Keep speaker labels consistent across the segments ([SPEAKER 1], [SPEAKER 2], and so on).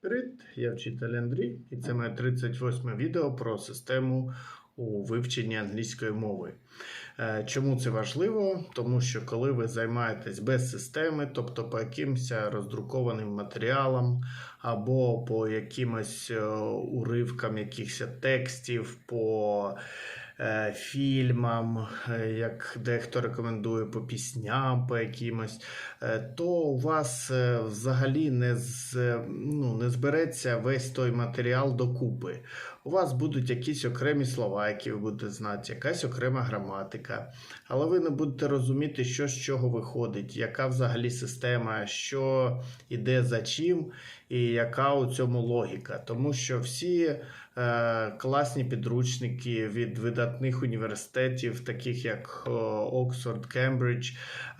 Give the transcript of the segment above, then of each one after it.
[SPEAKER 1] Привіт, я вчитель Андрій, і це моє 38 відео про систему у вивченні англійської мови. Е, Чому це важливо? Тому що коли ви займаєтесь без системи, тобто по якимось роздрукованим матеріалам або по якимось е, уривкам якихось текстів, по фільмам, е, як дехто рекомендує по пісням, по якимось, е, то у вас е, взагалі не, з, ну, не збереться весь той матеріал докупи. У вас будуть якісь окремі слова, які ви будете знати, якась окрема граматика, але ви не будете розуміти, що з чого виходить, яка взагалі система, що іде за чим, і яка у цьому логіка. Тому що всі е, класні підручники від видатних університетів, таких як е, Оксфорд, Кембридж,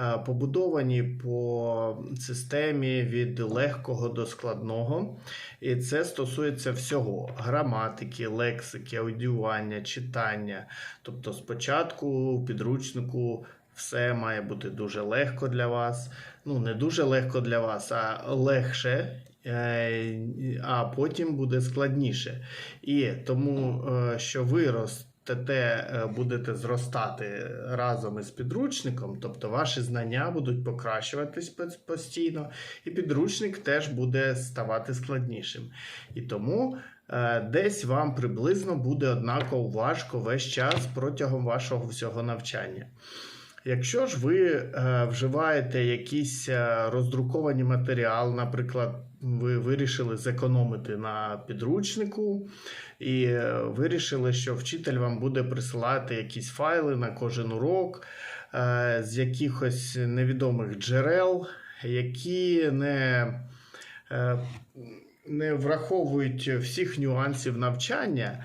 [SPEAKER 1] е, побудовані по системі від легкого до складного. І це стосується всього: граматики, лексики, аудіювання, читання. Тобто, спочатку підручнику все має бути дуже легко для вас. Ну, не дуже легко для вас, а легше. е, А потім буде складніше. І тому, е, що ви ростете, е, будете зростати разом із підручником, тобто ваші знання будуть покращуватись постійно, і підручник теж буде ставати складнішим. І тому десь вам приблизно буде однаково важко весь час протягом вашого всього навчання. Якщо ж ви е, вживаєте якісь е, роздруковані матеріали, наприклад, ви вирішили зекономити на підручнику, і е, вирішили, що вчитель вам буде присилати якісь файли на кожен урок з якихось невідомих джерел, які не, не враховують всіх нюансів навчання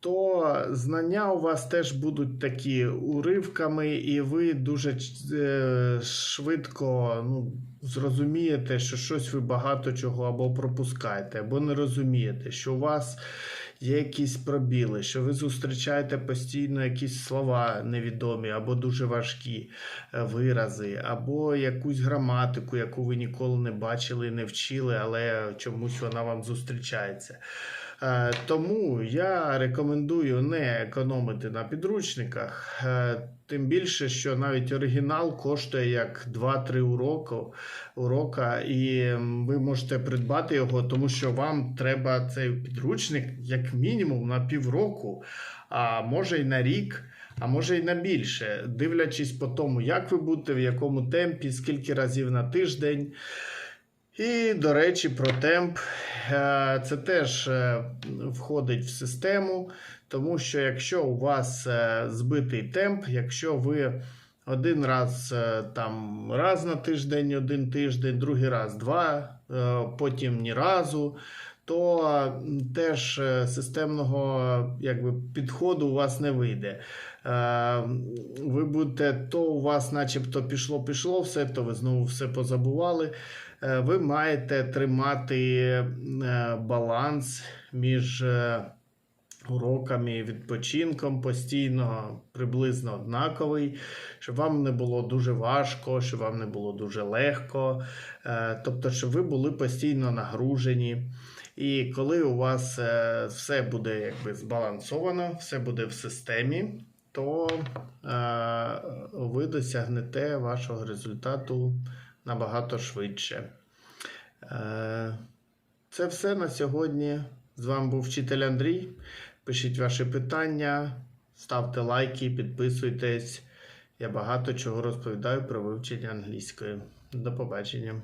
[SPEAKER 1] то знання у вас теж будуть такі уривками, і ви дуже е, швидко ну, зрозумієте, що щось ви багато чого або пропускаєте, або не розумієте, що у вас є якісь пробіли, що ви зустрічаєте постійно якісь слова невідомі або дуже важкі е, вирази, або якусь граматику, яку ви ніколи не бачили не вчили, але чомусь вона вам зустрічається. Е, Тому я рекомендую не економити на підручниках, е, тим більше, що навіть оригінал коштує як 2-3 уроки, урока, і ви можете придбати його, тому що вам треба цей підручник як мінімум на півроку, а може й на рік. А може й на більше, дивлячись по тому, як ви будете, в якому темпі, скільки разів на тиждень. І, до речі, про темп. Е, Це теж е, входить в систему, тому що якщо у вас е, збитий темп, якщо ви один раз там раз на тиждень, один тиждень, другий раз два, потім ні разу, то теж е, системного якби, підходу у вас не вийде. Е, Ви будете, то у вас начебто пішло-пішло все, то ви знову все позабували. Е, Ви маєте тримати баланс між уроками і відпочинком постійно, приблизно однаковий, щоб вам не було дуже важко, щоб вам не було дуже легко. Тобто, щоб ви були постійно нагружені. І коли у вас е, все буде якби збалансовано, все буде в системі, то е, ви досягнете вашого результату набагато швидше. Е, Це все на сьогодні. З вами був вчитель Андрій. Пишіть ваші питання, ставте лайки, підписуйтесь. Я багато чого розповідаю про вивчення англійської. До побачення.